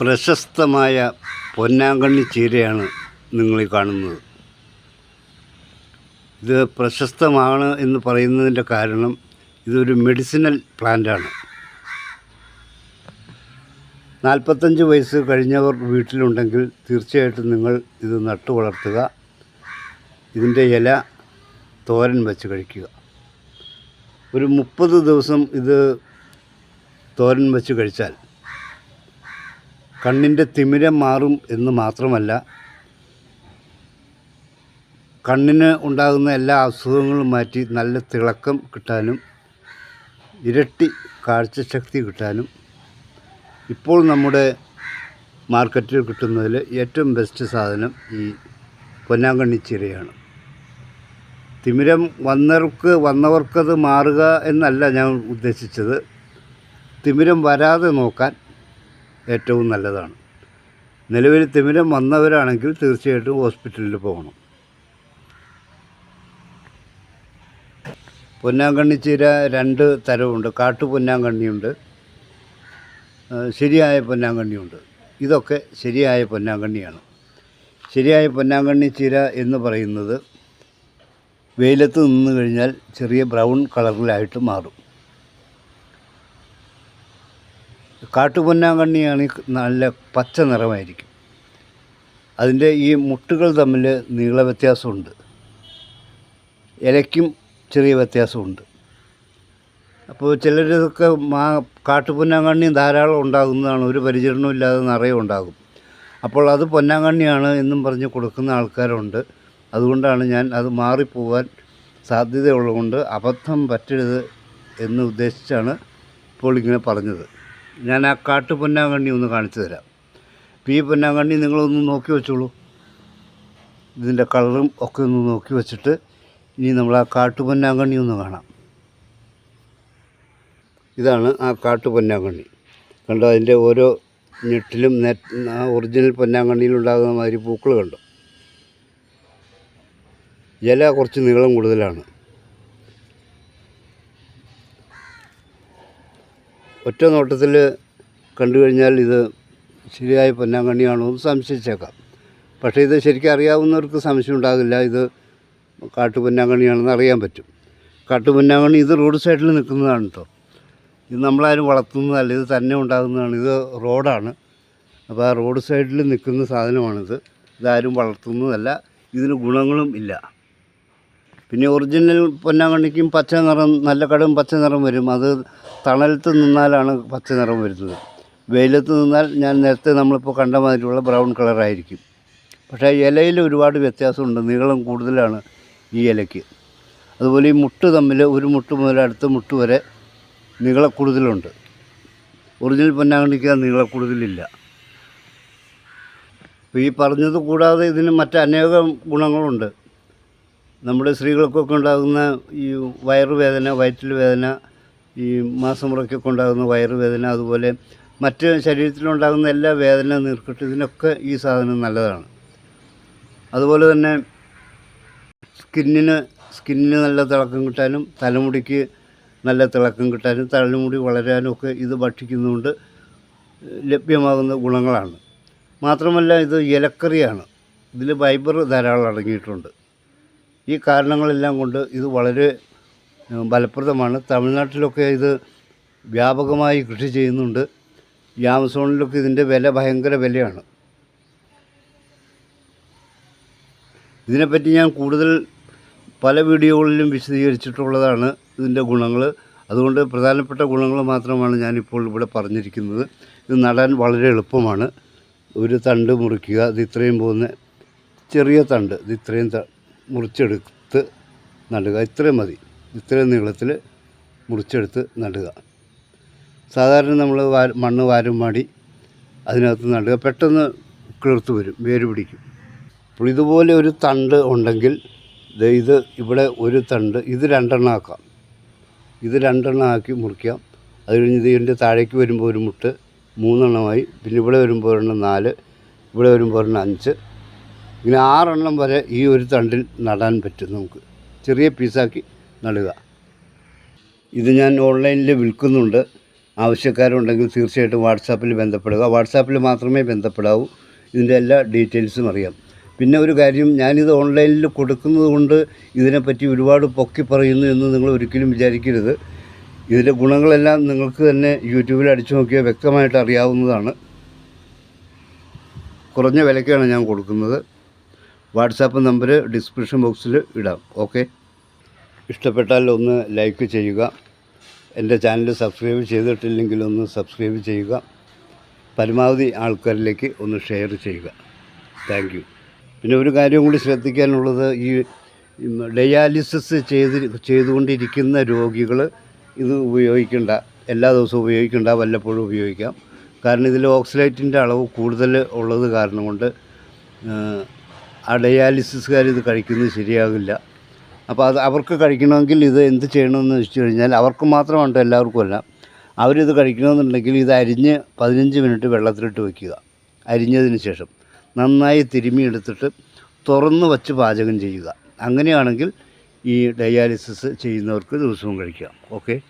പ്രശസ്തമായ പൊന്നാങ്കണ്ണി ചീരയാണ് നിങ്ങളീ കാണുന്നത്. ഇത് പ്രശസ്തമാണ് എന്ന് പറയുന്നതിന്റെ കാരണം ഇതൊരു മെഡിസിനൽ പ്ലാന്റാണ്. നാൽപ്പത്തഞ്ച് വയസ്സ് കഴിഞ്ഞവർ വീട്ടിലുണ്ടെങ്കിൽ തീർച്ചയായിട്ടും നിങ്ങൾ ഇത് നട്ടു വളർത്തുക. ഇതിന്റെ ഇല തോരൻ വെച്ച് കഴിക്കുക. ഒരു മുപ്പത് ദിവസം ഇത് തോരൻ വെച്ച് കഴിച്ചാൽ കണ്ണിന്റെ തിമിരം മാറും എന്ന് മാത്രമല്ല കണ്ണിന് ഉണ്ടാകുന്ന എല്ലാ അസുഖങ്ങളും മാറ്റി നല്ല തിളക്കം കിട്ടാനും ഇരട്ടി കാഴ്ചശക്തി കിട്ടാനും ഇപ്പോൾ നമ്മുടെ മാർക്കറ്റിൽ കിട്ടുന്നതിൽ ഏറ്റവും ബെസ്റ്റ് സാധനം ഈ പൊന്നാങ്കണ്ണി ചീരയാണ്. തിമിരം വന്നവർക്ക് വന്നവർക്കത് മാറുക എന്നല്ല ഞാൻ ഉദ്ദേശിച്ചത്. തിമിരം വരാതെ നോക്കാൻ ഏറ്റവും നല്ലതാണ്. നിലവിൽ തിമിരം വന്നവരാണെങ്കിൽ തീർച്ചയായിട്ടും ഹോസ്പിറ്റലിൽ പോകണം. പൊന്നാങ്കണ്ണി ചീര രണ്ട് തരമുണ്ട് കാട്ടു പൊന്നാങ്കണ്ണിയുണ്ട്. ശരിയായ പൊന്നാങ്കണ്ണിയുണ്ട്. ഇതൊക്കെ ശരിയായ പൊന്നാങ്കണ്ണിയാണ്. ശരിയായ പൊന്നാങ്കണ്ണി ചീര എന്ന് പറയുന്നത് വെയിലത്ത് നിന്ന് കഴിഞ്ഞാൽ ചെറിയ ബ്രൗൺ കളറിലായിട്ട് മാറും. കാട്ടുപൊന്നാങ്കണ്ണിയാണ് നല്ല പച്ച നിറമായിരിക്കും. അതിന്റെ ഈ മുട്ടുകൾ തമ്മിൽ നീള വ്യത്യാസമുണ്ട്. ഇലയ്ക്കും ചെറിയ വ്യത്യാസമുണ്ട്. അപ്പോൾ ചിലരൊക്കെ മാ കാട്ടുപൊന്നാങ്കണ്ണി ധാരാളം ഉണ്ടാകുന്നതാണ്. ഒരു പരിചരണവും ഇല്ലാതെ നിറയെ ഉണ്ടാകും. അപ്പോൾ അത് പൊന്നാങ്കണ്ണിയാണ് എന്നും പറഞ്ഞ് കൊടുക്കുന്ന ആൾക്കാരുണ്ട്. അതുകൊണ്ടാണ് ഞാൻ അത് മാറിപ്പോവാൻ സാധ്യതയുള്ളതുകൊണ്ട് അബദ്ധം പറ്റരുത് എന്ന് ഉദ്ദേശിച്ചാണ് ഇപ്പോൾ ഇങ്ങനെ പറഞ്ഞത്. ഞാൻ ആ കാട്ടു പൊന്നാങ്കണ്ണി ഒന്ന് കാണിച്ചു തരാം. ഇപ്പോൾ ഈ പൊന്നാങ്കണ്ണി നിങ്ങളൊന്ന് നോക്കി വെച്ചോളൂ. ഇതിന്റെ കളറും ഒക്കെ ഒന്ന് നോക്കി വെച്ചിട്ട് ഇനി നമ്മൾ ആ കാട്ടു പൊന്നാങ്കണ്ണി ഒന്ന് കാണാം. ഇതാണ് ആ കാട്ടു പൊന്നാങ്കണ്ണി. കണ്ടോ അതിന്റെ ഓരോ ഞെട്ടിലും നെറ്റ് ആ ഒറിജിനൽ പൊന്നാങ്കണ്ണിയിലുണ്ടാകുന്ന മാതിരി പൂക്കൾ കണ്ടു? ഇല കുറച്ച് നീളം കൂടുതലാണ്. ഒറ്റ നോട്ടത്തിൽ കണ്ടു കഴിഞ്ഞാൽ ഇത് ശരിയായ പൊന്നാങ്കണ്ണിയാണോ എന്ന് സംശയിച്ചേക്കാം. പക്ഷേ ഇത് ശരിക്കും അറിയാവുന്നവർക്ക് സംശയം ഉണ്ടാകില്ല. ഇത് കാട്ടുപൊന്നാങ്കണ്ണിയാണെന്ന് അറിയാൻ പറ്റും. കാട്ടുപൊന്നാങ്കണ്ണി ഇത് റോഡ് സൈഡിൽ നിൽക്കുന്നതാണ് കേട്ടോ ഇത് നമ്മളാരും വളർത്തുന്നതല്ല. ഇത് തന്നെ ഉണ്ടാകുന്നതാണ്. ഇത് റോഡാണ്. അപ്പോൾ ആ റോഡ് സൈഡിൽ നിൽക്കുന്ന സാധനമാണിത്. ഇതാരും വളർത്തുന്നതല്ല. ഇതിന് ഗുണങ്ങളും ഇല്ല. പിന്നെ ഒറിജിനൽ പൊന്നാങ്കണ്ണിക്കും പച്ച നിറം നല്ല കടും പച്ച നിറം വരും. അത് തണലത്ത് നിന്നാലാണ് പച്ച നിറം വരുന്നത്. വെയിലത്ത് നിന്നാൽ ഞാൻ നേരത്തെ നമ്മളിപ്പോൾ കണ്ട മാതിരിയുള്ള ബ്രൗൺ കളറായിരിക്കും. പക്ഷേ ഇലയിൽ ഒരുപാട് വ്യത്യാസമുണ്ട്. നീളം കൂടുതലാണ് ഈ ഇലയ്ക്ക്. അതുപോലെ ഈ മുട്ട് തമ്മിൽ ഒരു മുട്ട് മുതൽ അടുത്ത മുട്ട് വരെ നീളക്കൂടുതലുണ്ട് ഒറിജിനൽ പൊന്നാങ്കണ്ണിക്ക് ആ നീളക്കൂടുതലില്ല അപ്പോൾ ഈ പറഞ്ഞത് കൂടാതെ ഇതിന് മറ്റനേകം ഗുണങ്ങളുണ്ട്. നമ്മുടെ സ്ത്രീകൾക്കൊക്കെ ഉണ്ടാകുന്ന ഈ വയറുവേദന വയറ്റിൽ വേദന ഈ മാസം മുറയ്ക്കൊക്കെ ഉണ്ടാകുന്ന വയറുവേദന അതുപോലെ മറ്റ് ശരീരത്തിലുണ്ടാകുന്ന എല്ലാ വേദന നീർക്കെട്ട് ഇതിനൊക്കെ ഈ സാധനം നല്ലതാണ്. അതുപോലെ തന്നെ സ്കിന്നിന് സ്കിന്നിന് നല്ല തിളക്കം കിട്ടാനും തലമുടിക്ക് നല്ല തിളക്കം കിട്ടാനും തലമുടി വളരാനും ഒക്കെ ഇത് ഭക്ഷിക്കുന്നതുകൊണ്ട് ലഭ്യമാകുന്ന ഗുണങ്ങളാണ്. മാത്രമല്ല ഇത് ഇലക്കറിയാണ് ഇതിൽ ഫൈബർ ധാരാളം അടങ്ങിയിട്ടുണ്ട്. ഈ കാരണങ്ങളെല്ലാം കൊണ്ട് ഇത് വളരെ ഫലപ്രദമാണ്. തമിഴ്നാട്ടിലൊക്കെ ഇത് വ്യാപകമായി കൃഷി ചെയ്യുന്നുണ്ട്. ആമസോണിലൊക്കെ ഇതിന്റെ വില ഭയങ്കര വിലയാണ്. ഇതിനെപ്പറ്റി ഞാൻ കൂടുതൽ പല വീഡിയോകളിലും വിശദീകരിച്ചിട്ടുള്ളതാണ് ഇതിന്റെ ഗുണങ്ങൾ അതുകൊണ്ട് പ്രധാനപ്പെട്ട ഗുണങ്ങൾ മാത്രമാണ് ഞാനിപ്പോൾ ഇവിടെ പറഞ്ഞിരിക്കുന്നത്. ഇത് നടാൻ വളരെ എളുപ്പമാണ്. ഒരു തണ്ട് മുറിക്കുക ഇത് ഇത്രയും പോകുന്ന ചെറിയ തണ്ട് ഇത് ഇത്രയും മുറിച്ചെടുത്ത് നടുക. ഇത്രയും മതി. ഇത്രയും നീളത്തിൽ മുറിച്ചെടുത്ത് നടുക. സാധാരണ നമ്മൾ മണ്ണ് വാരും മാടി അതിനകത്ത് നടുക. പെട്ടെന്ന് കിളിർത്ത് വരും വേര് പിടിക്കും. അപ്പോൾ ഇതുപോലെ ഒരു തണ്ട് ഉണ്ടെങ്കിൽ ഇത് ഇവിടെ ഒരു തണ്ട് ഇത് രണ്ടെണ്ണം ആക്കാം. ഇത് രണ്ടെണ്ണം ആക്കി മുറിക്കാം. അത് കഴിഞ്ഞ് ഇത് ഇതിന്റെ താഴേക്ക് വരുമ്പോൾ ഒരു മുട്ട് മൂന്നെണ്ണമായി. പിന്നെ ഇവിടെ വരുമ്പോൾ ഒരെണ്ണം നാല് ഇവിടെ വരുമ്പോൾ ഒരെണ്ണം അഞ്ച്. ഇങ്ങനെ ആറെണ്ണം വരെ ഈ ഒരു തണ്ടിൽ നടാൻ പറ്റും നമുക്ക്. ചെറിയ പീസാക്കി നടുക. ഇത് ഞാൻ ഓൺലൈനിൽ വിൽക്കുന്നുണ്ട്. ആവശ്യക്കാരുണ്ടെങ്കിൽ തീർച്ചയായിട്ടും വാട്സാപ്പിൽ ബന്ധപ്പെടുക. വാട്സാപ്പിൽ മാത്രമേ ബന്ധപ്പെടാവൂ. ഇതിന്റെ എല്ലാ ഡീറ്റെയിൽസും അറിയാം. പിന്നെ ഒരു കാര്യം ഞാനിത് ഓൺലൈനിൽ കൊടുക്കുന്നത് കൊണ്ട് ഇതിനെപ്പറ്റി ഒരുപാട് പൊക്കി പറയുന്നു എന്ന് നിങ്ങൾ ഒരിക്കലും വിചാരിക്കരുത്. ഇതിന്റെ ഗുണങ്ങളെല്ലാം നിങ്ങൾക്ക് തന്നെ യൂട്യൂബിൽ അടിച്ചു നോക്കിയാൽ വ്യക്തമായിട്ട് അറിയാവുന്നതാണ്. കുറഞ്ഞ വിലയ്ക്കാണ് ഞാൻ കൊടുക്കുന്നത്. വാട്സാപ്പ് നമ്പർ ഡിസ്ക്രിപ്ഷൻ ബോക്സിൽ ഇടാം. ഓക്കെ? ഇഷ്ടപ്പെട്ടാൽ ഒന്ന് ലൈക്ക് ചെയ്യുക. എന്റെ ചാനൽ സബ്സ്ക്രൈബ് ചെയ്തിട്ടില്ലെങ്കിൽ ഒന്ന് സബ്സ്ക്രൈബ് ചെയ്യുക. പരമാവധി ആൾക്കാരിലേക്ക് ഒന്ന് ഷെയർ ചെയ്യുക. താങ്ക് പിന്നെ ഒരു കാര്യം കൂടി ശ്രദ്ധിക്കാനുള്ളത് ഈ ഡയാലിസിസ് ചെയ്ത് ചെയ്തുകൊണ്ടിരിക്കുന്ന രോഗികൾ ഇത് ഉപയോഗിക്കേണ്ട എല്ലാ ദിവസവും ഉപയോഗിക്കേണ്ട വല്ലപ്പോഴും ഉപയോഗിക്കാം. കാരണം ഇതിൽ ഓക്സിലേറ്റിന്റെ അളവ് കൂടുതൽ ഉള്ളത് കാരണം കൊണ്ട് ആ ഡയാലിസിസുകാർ ഇത് കഴിക്കുന്നത് ശരിയാകില്ല. അപ്പോൾ അത് അവർക്ക് കഴിക്കണമെങ്കിൽ ഇത് എന്ത് ചെയ്യണമെന്ന് വെച്ച് കഴിഞ്ഞാൽ അവർക്ക് മാത്രമാണ് എല്ലാവർക്കും അല്ല. അവരിത് കഴിക്കണമെന്നുണ്ടെങ്കിൽ ഇത് അരിഞ്ഞ് പതിനഞ്ച് മിനിറ്റ് വെള്ളത്തിലിട്ട് വയ്ക്കുക. അരിഞ്ഞതിന് ശേഷം നന്നായി തിരുമ്മി എടുത്തിട്ട് തുറന്ന് വച്ച് പാചകം ചെയ്യുക. അങ്ങനെയാണെങ്കിൽ ഈ ഡയാലിസിസ് ചെയ്യുന്നവർക്ക് ദിവസവും കഴിക്കാം. ഓക്കെ?